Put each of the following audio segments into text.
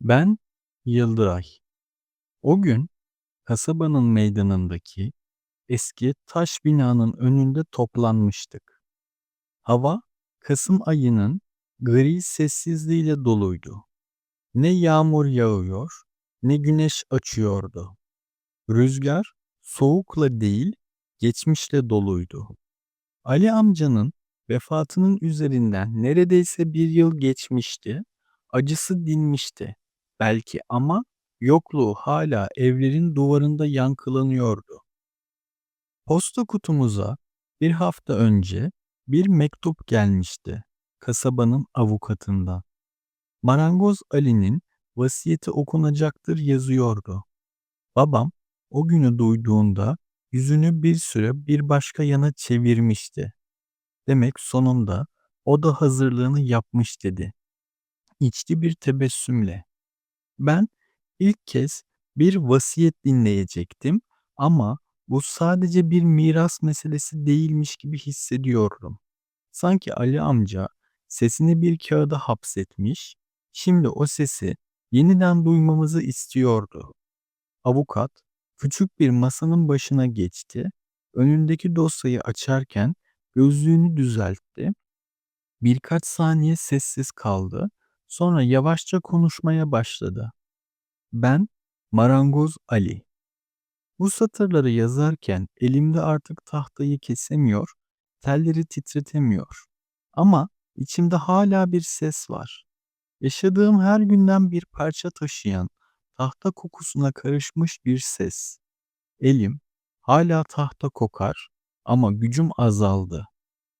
Ben Yıldıray. O gün kasabanın meydanındaki eski taş binanın önünde toplanmıştık. Hava Kasım ayının gri sessizliğiyle doluydu. Ne yağmur yağıyor, ne güneş açıyordu. Rüzgar soğukla değil, geçmişle doluydu. Ali amcanın vefatının üzerinden neredeyse bir yıl geçmişti. Acısı dinmişti belki ama yokluğu hala evlerin duvarında yankılanıyordu. Posta kutumuza bir hafta önce bir mektup gelmişti kasabanın avukatından. Marangoz Ali'nin vasiyeti okunacaktır yazıyordu. Babam o günü duyduğunda yüzünü bir süre bir başka yana çevirmişti. Demek sonunda o da hazırlığını yapmış dedi. İçli bir tebessümle. Ben ilk kez bir vasiyet dinleyecektim ama bu sadece bir miras meselesi değilmiş gibi hissediyordum. Sanki Ali amca sesini bir kağıda hapsetmiş, şimdi o sesi yeniden duymamızı istiyordu. Avukat küçük bir masanın başına geçti, önündeki dosyayı açarken gözlüğünü düzeltti. Birkaç saniye sessiz kaldı, sonra yavaşça konuşmaya başladı. Ben Marangoz Ali. Bu satırları yazarken elimde artık tahtayı kesemiyor, telleri titretemiyor. Ama içimde hala bir ses var. Yaşadığım her günden bir parça taşıyan, tahta kokusuna karışmış bir ses. Elim hala tahta kokar ama gücüm azaldı.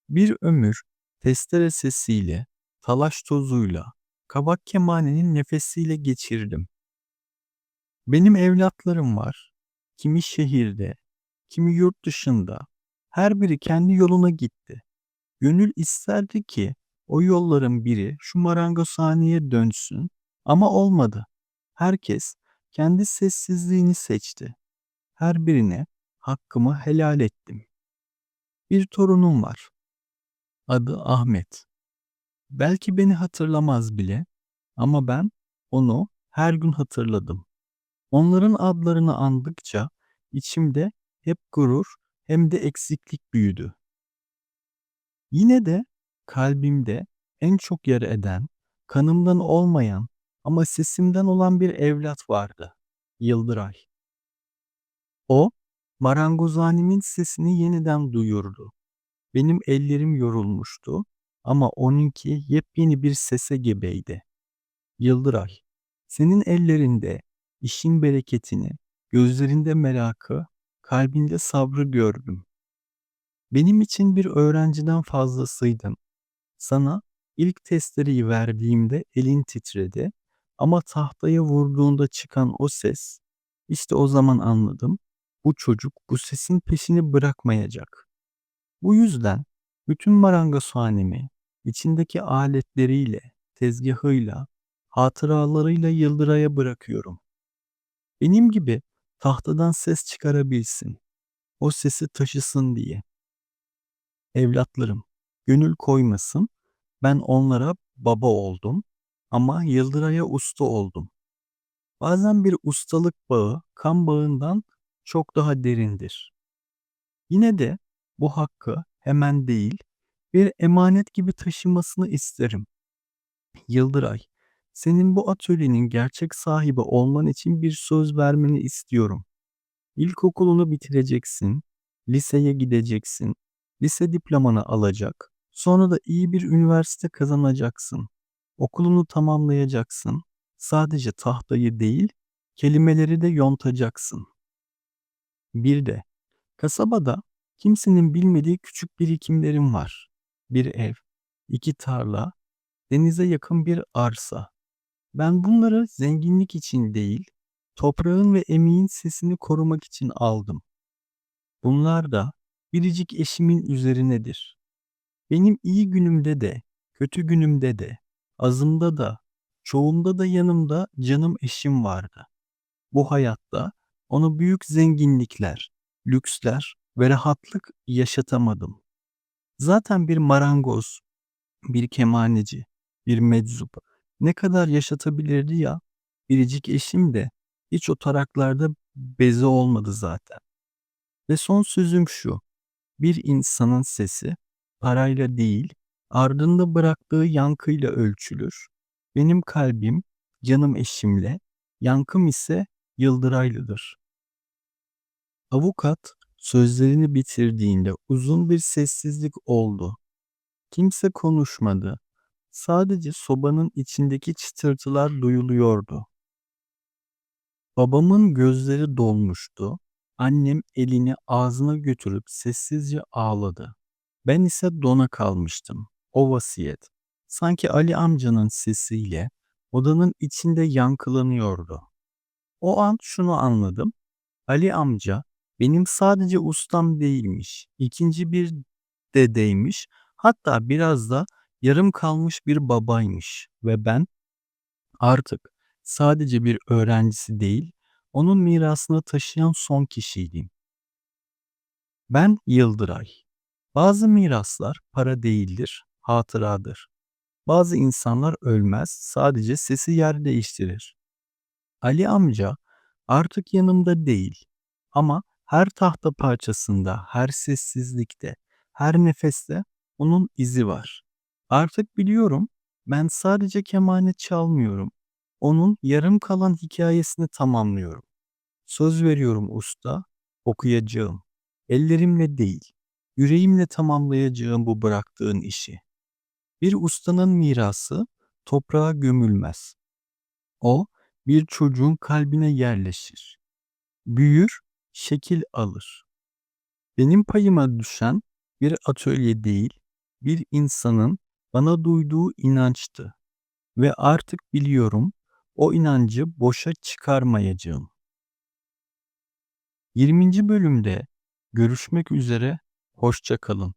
Bir ömür testere sesiyle, talaş tozuyla, kabak kemanenin nefesiyle geçirdim. Benim evlatlarım var. Kimi şehirde, kimi yurt dışında. Her biri kendi yoluna gitti. Gönül isterdi ki o yolların biri şu marangozhaneye dönsün ama olmadı. Herkes kendi sessizliğini seçti. Her birine hakkımı helal ettim. Bir torunum var. Adı Ahmet. Belki beni hatırlamaz bile ama ben onu her gün hatırladım. Onların adlarını andıkça içimde hep gurur hem de eksiklik büyüdü. Yine de kalbimde en çok yer eden, kanımdan olmayan ama sesimden olan bir evlat vardı. Yıldıray. O, marangozhanemin sesini yeniden duyurdu. Benim ellerim yorulmuştu ama onunki yepyeni bir sese gebeydi. Yıldıray, senin ellerinde işin bereketini, gözlerinde merakı, kalbinde sabrı gördüm. Benim için bir öğrenciden fazlasıydın. Sana ilk testereyi verdiğimde elin titredi ama tahtaya vurduğunda çıkan o ses, işte o zaman anladım. Bu çocuk bu sesin peşini bırakmayacak. Bu yüzden bütün marangozhanemi içindeki aletleriyle, tezgahıyla, hatıralarıyla Yıldıray'a bırakıyorum. Benim gibi tahtadan ses çıkarabilsin. O sesi taşısın diye. Evlatlarım, gönül koymasın. Ben onlara baba oldum ama Yıldıray'a usta oldum. Bazen bir ustalık bağı kan bağından çok daha derindir. Yine de bu hakkı hemen değil, bir emanet gibi taşımasını isterim. Yıldıray, senin bu atölyenin gerçek sahibi olman için bir söz vermeni istiyorum. İlkokulunu bitireceksin, liseye gideceksin, lise diplomanı alacak, sonra da iyi bir üniversite kazanacaksın. Okulunu tamamlayacaksın. Sadece tahtayı değil, kelimeleri de yontacaksın. Bir de kasabada kimsenin bilmediği küçük birikimlerim var. Bir ev, iki tarla, denize yakın bir arsa. Ben bunları zenginlik için değil, toprağın ve emeğin sesini korumak için aldım. Bunlar da biricik eşimin üzerinedir. Benim iyi günümde de, kötü günümde de, azımda da, çoğumda da yanımda canım eşim vardı. Bu hayatta onu büyük zenginlikler, lüksler ve rahatlık yaşatamadım. Zaten bir marangoz, bir kemaneci, bir meczup ne kadar yaşatabilirdi ya? biricik eşim de hiç o taraklarda bezi olmadı zaten. Ve son sözüm şu. Bir insanın sesi parayla değil, ardında bıraktığı yankıyla ölçülür. Benim kalbim canım eşimle, yankım ise Yıldıraylıdır. Avukat sözlerini bitirdiğinde uzun bir sessizlik oldu. Kimse konuşmadı. Sadece sobanın içindeki çıtırtılar duyuluyordu. Babamın gözleri dolmuştu. Annem elini ağzına götürüp sessizce ağladı. Ben ise dona kalmıştım. O vasiyet sanki Ali amcanın sesiyle odanın içinde yankılanıyordu. O an şunu anladım. Ali amca benim sadece ustam değilmiş. ikinci bir dedeymiş. Hatta biraz da yarım kalmış bir babaymış ve ben artık sadece bir öğrencisi değil, onun mirasını taşıyan son kişiydim. Ben Yıldıray. Bazı miraslar para değildir, hatıradır. Bazı insanlar ölmez, sadece sesi yer değiştirir. Ali amca artık yanımda değil ama her tahta parçasında, her sessizlikte, her nefeste onun izi var. Artık biliyorum ben sadece kemane çalmıyorum. Onun yarım kalan hikayesini tamamlıyorum. Söz veriyorum usta, okuyacağım. Ellerimle değil, yüreğimle tamamlayacağım bu bıraktığın işi. Bir ustanın mirası toprağa gömülmez. O bir çocuğun kalbine yerleşir. Büyür, şekil alır. Benim payıma düşen bir atölye değil, bir insanın bana duyduğu inançtı ve artık biliyorum o inancı boşa çıkarmayacağım. 20. bölümde görüşmek üzere, hoşça kalın.